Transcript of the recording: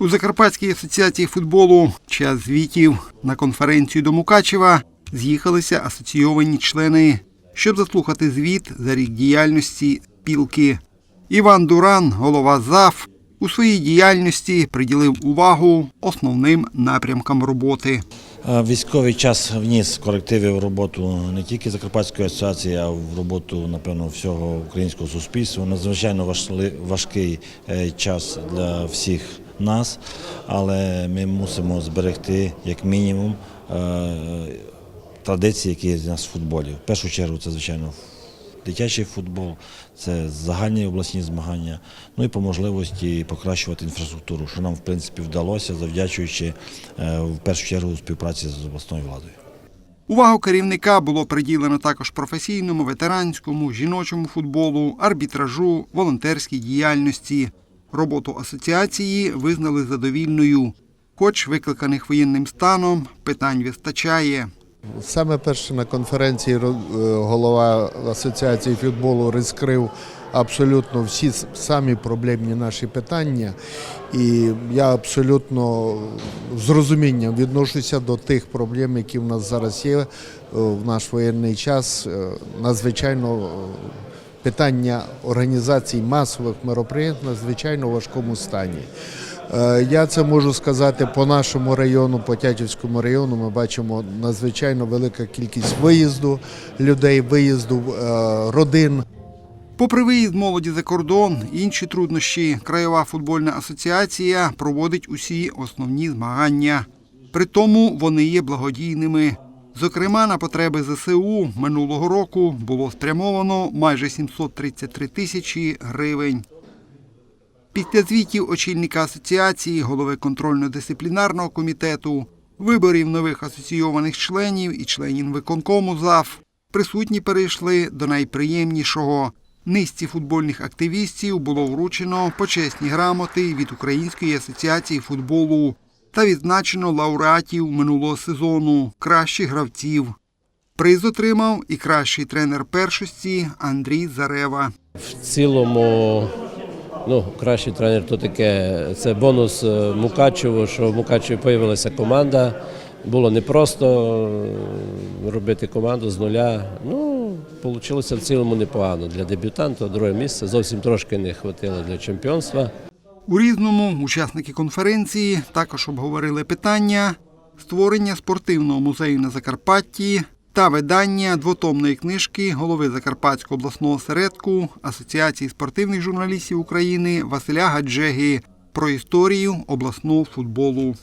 У Закарпатській асоціації футболу час звітів на конференцію до Мукачева з'їхалися асоційовані члени, щоб заслухати звіт за рік діяльності спілки. Іван Дуран, голова ЗАФ, у своїй діяльності приділив увагу основним напрямкам роботи. Військовий час вніс корективи в роботу не тільки Закарпатської асоціації, а в роботу, напевно, всього українського суспільства. Надзвичайно важкий е, час для всіх нас, але ми мусимо зберегти як мінімум е, традиції, які є в нас в футболі. В першу чергу це, звичайно, дитячий футбол, це загальні обласні змагання, ну і по можливості покращувати інфраструктуру, що нам в принципі вдалося, завдячуючи е, в першу чергу співпраці з обласною владою. Увагу керівника було приділено також професійному, ветеранському, жіночому футболу, арбітражу, волонтерській діяльності. Роботу асоціації визнали задовільною, хоч викликаних воєнним станом питань вистачає. Саме перше на конференції е, голова Асоціації футболу розкрив абсолютно всі самі проблемні наші питання. І я абсолютно з розумінням відношуся до тих проблем, які в нас зараз є е, в наш воєнний час. Е, Надзвичайно питання організації масових мероприємств надзвичайно важкому стані. Е, Я це можу сказати по нашому району, по Тячівському району. Ми бачимо надзвичайно велика кількість виїзду людей, виїзду е, родин. Попри виїзд молоді за кордон, інші труднощі, Краєва футбольна асоціація проводить усі основні змагання. При тому вони є благодійними. Зокрема, на потреби ЗСУ минулого року було спрямовано майже 733 тисячі гривень. Після звітів очільника асоціації, голови контрольно-дисциплінарного комітету, виборів нових асоційованих членів і членів виконкому ЗАФ, присутні перейшли до найприємнішого. Низці футбольних активістів було вручено почесні грамоти від Української асоціації футболу та відзначено лауреатів минулого сезону, кращих гравців. Приз отримав і кращий тренер першості Андрій Зарева. В цілому, ну, кращий тренер то таке. Це бонус е, Мукачеву, що в Мукачеві з'явилася команда. Було непросто е, робити команду з нуля. Ну, вийшло в цілому непогано для дебютанта, друге місце. Зовсім трошки не вистачило для чемпіонства. У різному учасники конференції також обговорили питання створення спортивного музею на Закарпатті та видання двотомної книжки голови Закарпатського обласного осередку Асоціації спортивних журналістів України Василя Гаджеги про історію обласного футболу.